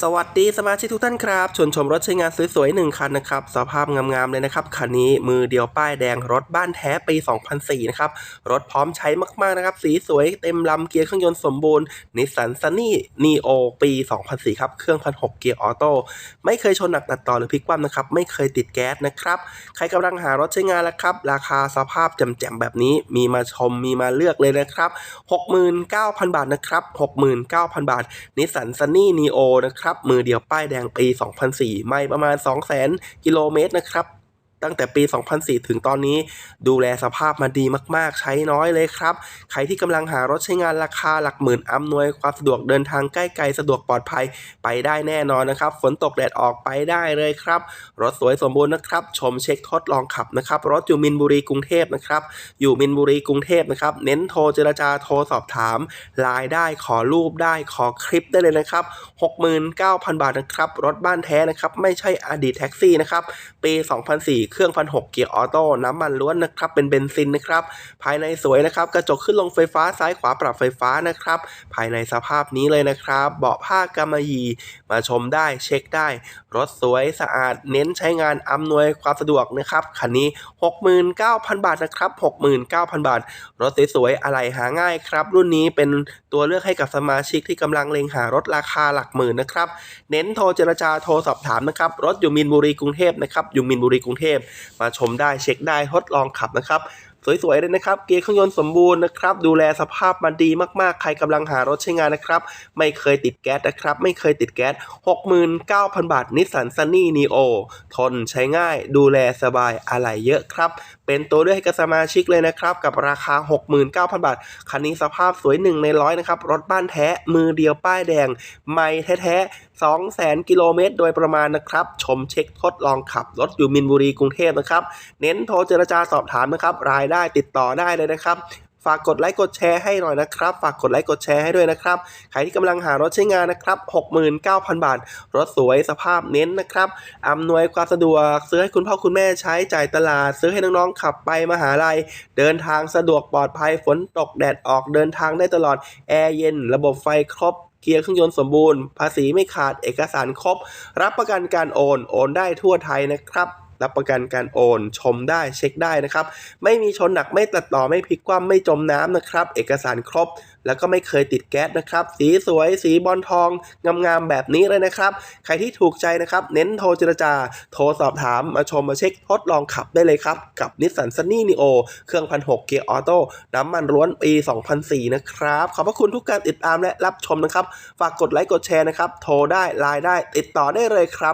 สวัสดีสมาชิกทุกท่านครับชวนชมรถใช้งานสวยๆหนึ่งคันนะครับสภาพงามๆเลยนะครับคันนี้มือเดียวป้ายแดงรถบ้านแท้ปี 2004 นะครับรถพร้อมใช้มากๆนะครับ สีสวยเต็มลำเกียร์เครื่องยนต์สมบูรณ์นิสสันซันนี่นีโอปี 2004 ครับ เครื่อง1,600เกียร์ออโต้ไม่เคยชนหนักตัดต่อหรือพลิกคว่ำนะครับ ไม่เคยติดแก๊สนะครับ ใครกำลังหารถใช้งานแล้วครับ ราคาสภาพแจ่มๆแบบนี้มีมาชมมีมาเลือกเลยนะครับ 69,000 บาทนะครับ 69,000 บาทนิสสันซันนี่นีโอนะครับ มือเดียวป้ายแดงปี 2004 ไม่ประมาณ 200,000 กิโลเมตรนะครับ ตั้งแต่ปี 2004 ถึงตอนนี้ ดูแลสภาพมาดีมากๆ ใช้น้อยเลยครับ ใครที่กำลังหารถใช้งานราคาหลักหมื่นอำนวยความสะดวกเดินทางใกล้ไกลสะดวกปลอดภัยไปได้แน่นอนนะครับ ฝนตกแดดออกไปได้เลยครับ รถสวยสมบูรณ์นะครับ ชมเช็คทดลองขับนะครับ รถอยู่มินบุรีกรุงเทพนะครับ อยู่มินบุรีกรุงเทพนะครับ เน้นโทรเจรจาโทรสอบถามไลน์ได้ขอรูปได้ขอคลิปได้เลยนะครับ69,000 บาทนะครับ รถบ้านแท้นะครับ ไม่ใช่อดีตแท็กซี่นะครับ ปี 2004เครื่อง1,600เกียร์ออโต้น้ำมันล้วนนะครับเป็นเบนซินนะครับภายในสวยนะครับกระจกขึ้นลงไฟฟ้าซ้ายขวาปรับไฟฟ้านะครับภายในสภาพนี้เลยนะครับ เบาะผ้ากำมะหยี่มาชมได้เช็คได้ รถสวยสะอาดเน้นใช้งานอำนวยความสะดวกนะครับคันนี้ 69,000 บาทนะครับ 69,000 บาท รถสวยๆอะไรหาง่ายครับ รุ่นนี้เป็นตัวเลือกให้กับสมาชิกที่กำลังเล็งหารถราคาหลักหมื่นนะครับ เน้นโทรเจรจาโทรสอบถามนะครับ รถอยู่มินบุรีกรุงเทพนะครับอยู่มินบุรีกรุงเทพมาชมได้เช็คได้ทดลองขับนะครับ สวยๆเลยนะครับ เกียร์เครื่องยนต์สมบูรณ์นะครับ ดูแลสภาพมาดีมากๆ ใครกำลังหารถใช้งานนะครับ ไม่เคยติดแก๊สนะครับ ไม่เคยติดแก๊ส 69,000 บาทนิสสันซันนี่นีโอทนใช้ง่าย ดูแลสบายอะไรเยอะครับ เป็นตัวเลือกให้กับสมาชิกเลยนะครับ กับราคา 69,000 บาท คันนี้สภาพสวยหนึ่งในร้อยนะครับ รถบ้านแท้ มือเดียวป้ายแดง ไม่แท้ๆ200,000 กิโลเมตร โดยประมาณนะครับ ชมเช็คทดลองขับรถอยู่มินบุรีกรุงเทพนะครับ เน้นโทรเจรจาสอบถามนะครับรายได้ติดต่อได้เลยนะครับ ฝากกดไลค์กดแชร์ให้หน่อยนะครับ ฝากกดไลค์กดแชร์ให้ด้วยนะครับ ใครที่กำลังหารถใช้งานนะครับ 69,000 บาท รถสวยสภาพเน้นนะครับอำนวยความสะดวก ซื้อให้คุณพ่อคุณแม่ใช้จ่ายตลาด ซื้อให้น้องๆขับไปมหาลัย เดินทางสะดวกปลอดภัยฝนตกแดดออกเดินทางได้ตลอดแอร์เย็น ระบบไฟครบเกียร์เครื่องยนต์สมบูรณ์ ภาษีไม่ขาดเอกสารครบ รับประกันการโอน โอนได้ทั่วไทยนะครับ รับประกันการโอน ชมได้เช็คได้นะครับ ไม่มีชนหนักไม่ตัดต่อไม่พลิกคว่ำไม่จมน้ำนะครับ เอกสารครบ แล้วก็ไม่เคยติดแก๊สนะครับ สีสวย สีบอลทองงามๆแบบนี้เลยนะครับ ใครที่ถูกใจนะครับ เน้นโทรเจรจา โทรสอบถามมาชมมาเช็คทดลองขับได้เลยครับ กับนิสสันซันนี่นีโอเครื่อง1,600เกียร์ออโต้น้ำมันล้วนปี2004นะครับขอบพระคุณทุกการติดตามและรับชมนะครับ ฝากกดไลค์กดแชร์นะครับ โทรได้ไลน์ได้ติดต่อได้เลยครับ